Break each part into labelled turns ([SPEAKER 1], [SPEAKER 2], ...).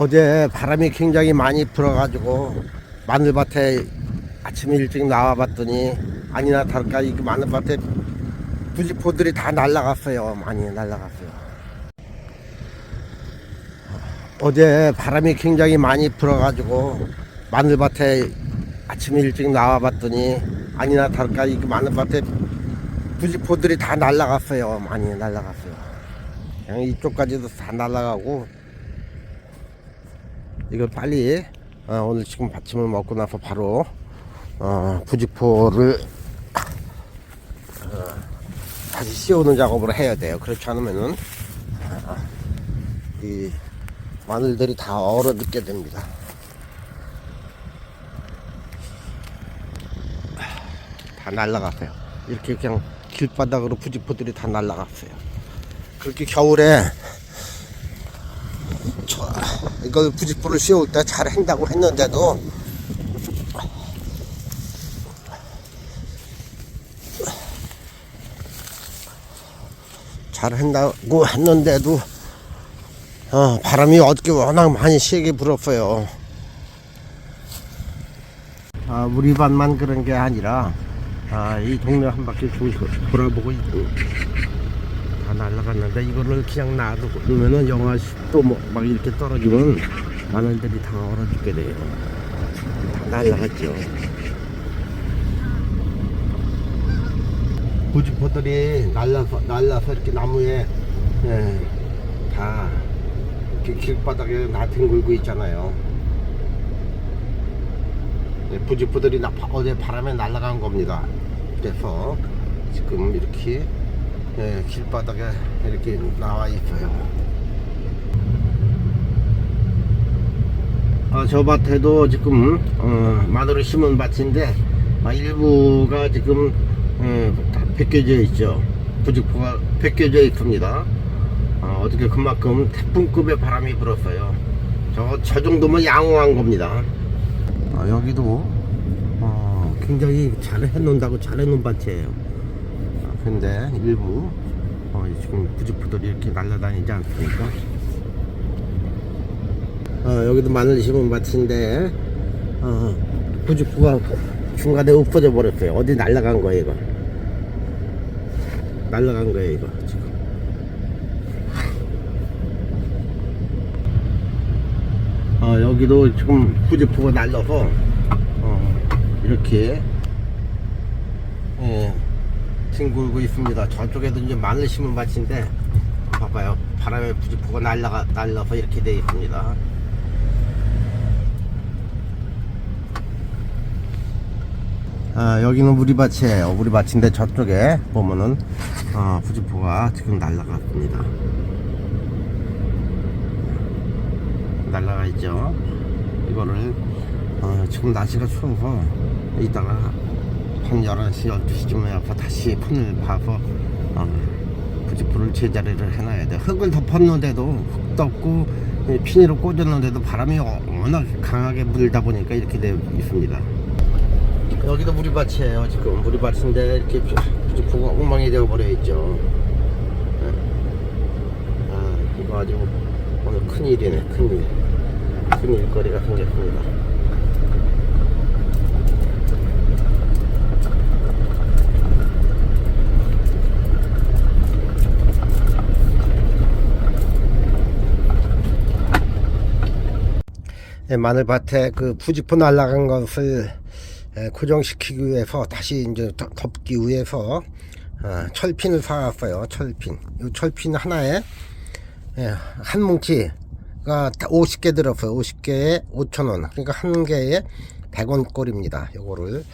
[SPEAKER 1] 어제 바람이 굉장히 많이 불어가지고 마늘밭에 아침 일찍 나와봤더니 아니나 다를까 이 마늘밭에 부지포들이 다 날라갔어요. 많이 날라갔어요. 어제 바람이 굉장히 많이 불어가지고 마늘밭에 아침 일찍 나와봤더니 아니나 다를까 이 마늘밭에 부지포들이 다 날라갔어요. 많이 날라갔어요. 그냥 이쪽까지도 다 날라가고 이걸 빨리 어, 오늘 지금 받침을 먹고 나서 바로 어, 부지포를 어, 다시 씌우는 작업을 해야 돼요. 그렇지 않으면은 아, 이 마늘들이 다 얼어 늦게 됩니다. 다 날라갔어요. 이렇게 그냥 길바닥으로 부지포들이 다 날라갔어요. 그렇게 겨울에 저, 이걸 부직포를 씌울 때 잘 한다고 했는데도 잘 한다고 했는데도 어, 바람이 어저께 워낙 많이 세게 불었어요. 아, 우리 반만 그런 게 아니라 아, 이 동네 한 바퀴 쭉 돌아보고 있고 다 날라갔는데 이거를 그냥 놔두면은 영하 10도 뭐막 이렇게 떨어지면 마늘들이 다 얼어 죽게 돼요. 다 날라갔죠. 부지포들이 날라서 날라서 이렇게 나무에 예, 다 이렇게 길바닥에 나뒹굴고 있잖아요. 예, 부지포들이 나, 어제 바람에 날아간 겁니다. 그래서 지금 이렇게 예, 길바닥에 이렇게 나와 있어요. 아, 저 밭에도 지금 어, 마늘을 심은 밭인데 아, 일부가 지금 어, 다 벗겨져 있죠. 부직포가 벗겨져 있습니다. 어, 어떻게 그만큼 태풍급의 바람이 불었어요. 저, 저 정도면 양호한 겁니다. 아, 여기도 어, 굉장히 잘 해놓는다고 잘 해놓은 밭이에요. 아, 근데 일부 어, 지금 부직포들이 이렇게 날아다니지 않습니까? 어, 여기도 마늘 심은 밭인데 어, 부직포가 중간에 엎어져 버렸어요. 어디 날아간 거예요, 이거? 날아간 거예요, 이거 지금. 어, 여기도 지금 부직포가 날라서 어, 이렇게 예, 뒹굴고 있습니다. 저쪽에도 이제 마늘 심은 밭인데 봐봐요. 바람에 부직포가 날라가 날라서 이렇게 돼 있습니다. 아, 여기는 우리 밭이에요. 우리 밭인데 저쪽에 보면은 어, 부직포가 지금 날라갔습니다. 날라가 있죠. 이거를 어, 지금 날씨가 추워서 이따가 한 11시, 12시쯤에 와서 다시 폰을 봐서 어, 부직포를 제자리를 해놔야 돼. 흙을 덮었는데도 흙도 없고 이 비닐을 꽂았는데도 바람이 어- 워낙 강하게 불다 보니까 이렇게 되어 있습니다. 여기도 무리밭이에요 지금 무리밭인데 이렇게 부직포가 엉망이 되어버려 있죠 예. 아 이거 아주 오늘 큰일이네 큰일 큰 일거리가 생겼습니다 마늘밭에 그 부직포 날아간 것을 예, 고정시키기 위해서 다시 이제 덮- 덮기 위해서 어, 철핀을 사왔어요. 철핀. 이 철핀 하나에 예, 한 뭉치가 50개 들었어요. 50개에 5,000원. 그러니까 한 개에 100원 꼴입니다. 요거를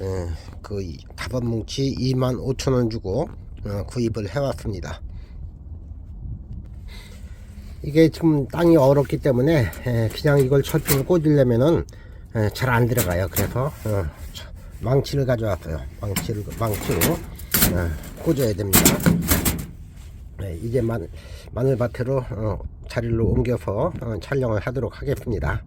[SPEAKER 1] 예, 그 이- 다섯 뭉치 25,000원 주고 어, 구입을 해왔습니다. 이게 지금 땅이 어렵기 때문에 예, 그냥 이걸 철핀을 꽂으려면은 잘 안 들어가요. 그래서 어, 저- 망치를 가져왔어요. 망치를 망치로 어, 꽂아야 됩니다. 네, 이제 만, 마늘밭으로 어, 자리를 옮겨서 어, 촬영을 하도록 하겠습니다.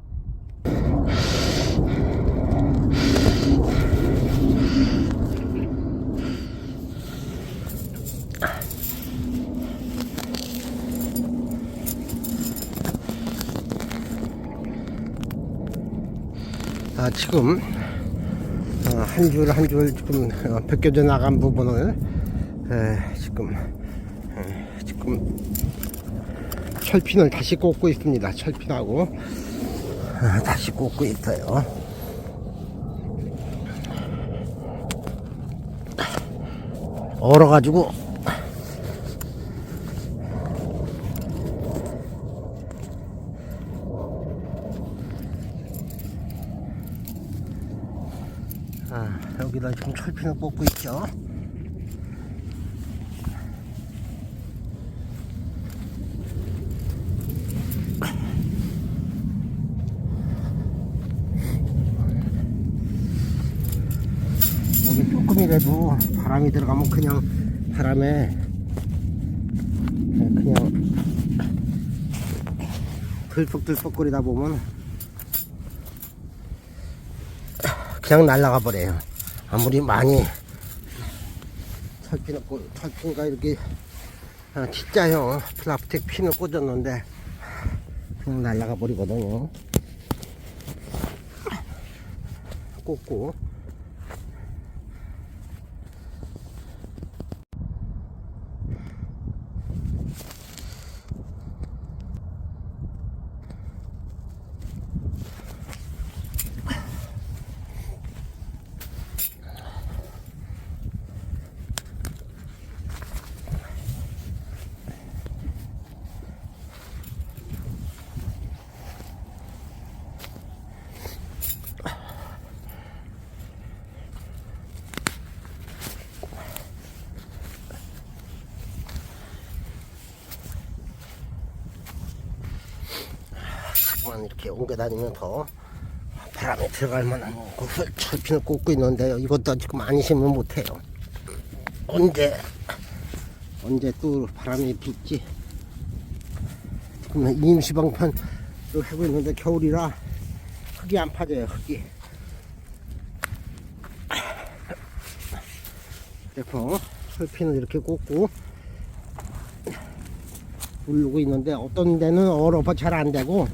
[SPEAKER 1] 아, 지금 어, 한줄 한 줄 지금 어, 벗겨져 나간 부분을 에, 지금 에, 지금 철핀을 다시 꽂고 있습니다. 철핀하고 어, 다시 꽂고 있어요. 얼어가지고 아, 여기다 지금 철핀을 꽂고 있죠. 여기 조금이라도 바람이 들어가면 그냥 바람에 그냥 들썩들썩거리다 보면 그냥 날아가 버려요. 아무리 많이 철핀을 꽂, 철핀과 이렇게 아, 진짜형 플라스틱 핀을 꽂았는데 그냥 날아가 버리거든요. 꽂고 자꾸만 이렇게 옮겨 다니면 더 바람에 들어갈 만한 곳을 철핀을 꽂고 있는데요. 이것도 지금 안 심으면 못해요. 언제 언제 또 바람이 불지 지금 임시방편을 하고 있는데 겨울이라 흙이 안 파져요. 흙이 그래서 철핀을 이렇게 꽂고 누르고 있는데 어떤 데는 얼어서 잘 안 되고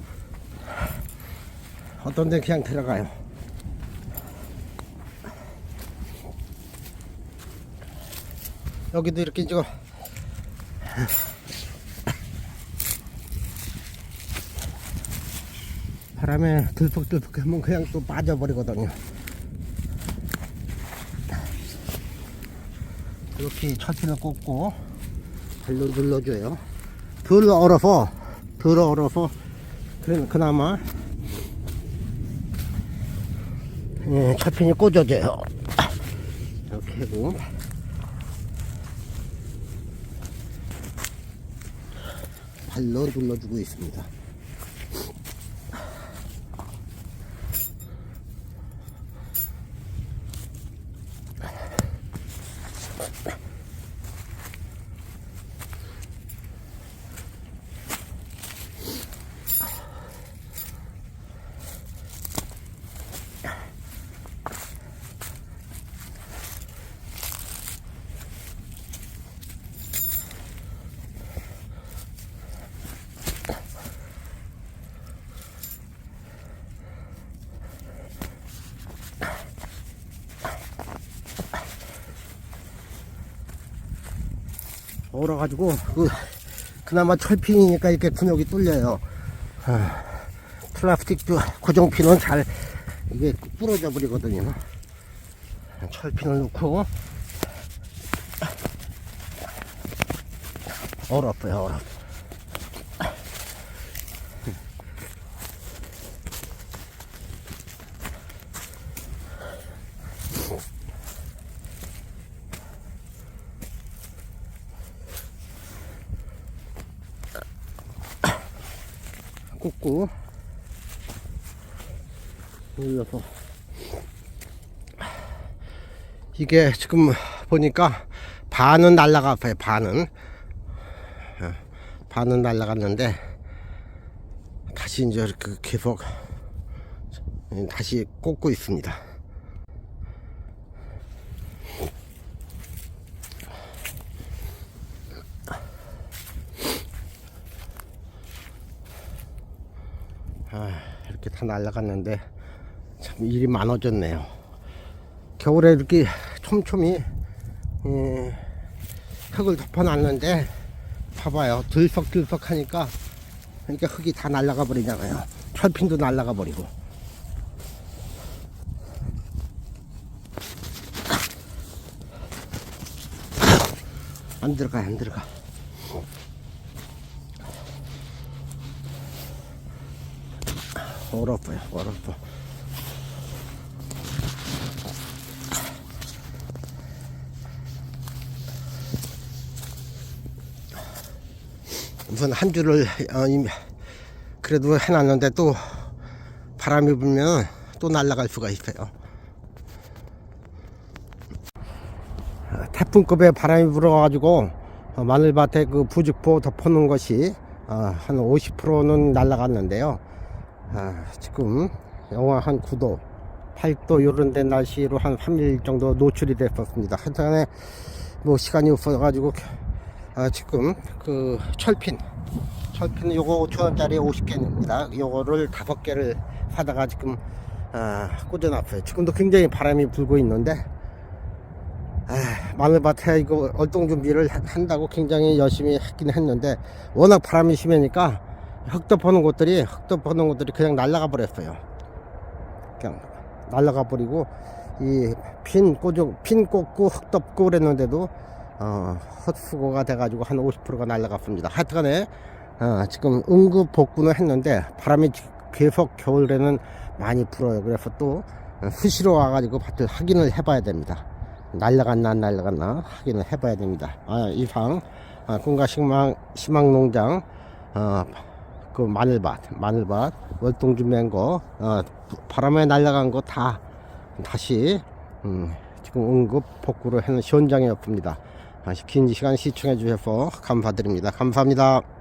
[SPEAKER 1] 어떤 데 그냥 들어가요. 여기도 이렇게 저 바람에 들썩들썩 하면 그냥 또 빠져버리거든요. 이렇게 철핀을 꽂고 발로 눌러줘요. 덜 얼어서 덜 얼어서 그, 그나마 예, 철핀이 꽂아져요. 이렇게 하고 발로 눌러주고 있습니다. 얼어가지고 그 그나마 철핀이니까 이렇게 근육이 뚫려요. 아, 플라스틱 그 고정핀은 잘 이게 부러져 버리거든요. 철핀을 넣고 얼었어요, 얼었어. 꽂고 올려서. 이게 지금 보니까 반은 날라갔어요 반은. 어, 반은 날라갔는데 다시 이제 그 계속 다시 꽂고 있습니다. 아, 이렇게 다 날라갔는데 참 일이 많아졌네요. 겨울에 이렇게 촘촘히 예, 흙을 덮어놨는데 봐봐요. 들썩들썩 하니까 그러니까 흙이 다 날아가 버리잖아요. 철핀도 날아가 버리고. 안 들어가 안 들어가. 얼어버요 얼어버 우선 한 줄을 어, 그래도 해놨는데 또 바람이 불면 또 날아갈 수가 있어요. 어, 태풍급의 바람이 불어가지고 어, 마늘밭에 그 부직포 덮어놓은 것이 어, 한 50%는 날아갔는데요. 아, 지금 영하 한 9도, 8도 이런 데 날씨로 한 3일 정도 노출이 됐었습니다. 하여튼간에 뭐 시간이 없어가지고 아, 지금 그 철핀 철핀 요거 5천원짜리 50개입니다. 요거를 다섯 개를 사다가 지금 아, 꽂아놨어요. 지금도 굉장히 바람이 불고 있는데 아, 마늘밭에 이거 얼동 준비를 하- 한다고 굉장히 열심히 했긴 했는데 워낙 바람이 심하니까 흙덮어놓은 곳들이 흙덮어놓은 곳들이 그냥 날아가 버렸어요. 그냥 날아가 버리고 이 핀 꽂고 핀 꽂고 흙 덮고 그랬는데도 어, 헛수고가 돼가지고 한 50%가 날아갔습니다. 하여튼간에 어, 지금 응급 복구는 했는데 바람이 지- 계속 겨울에는 많이 불어요. 그래서 또 어, 수시로 와가지고 밭을 확인을 해봐야 됩니다. 날라갔나 안 날라갔나 확인을 해봐야 됩니다. 아, 이상 아, 꿈과 희망, 희망농장 어, 그 마늘밭 마늘밭 월동 준비한 거 어, 바람에 날아간 거 다 다시 음, 지금 응급 복구를 하는 현장이었습니다. 아, 긴 시간 시청해 주셔서 감사드립니다. 감사합니다.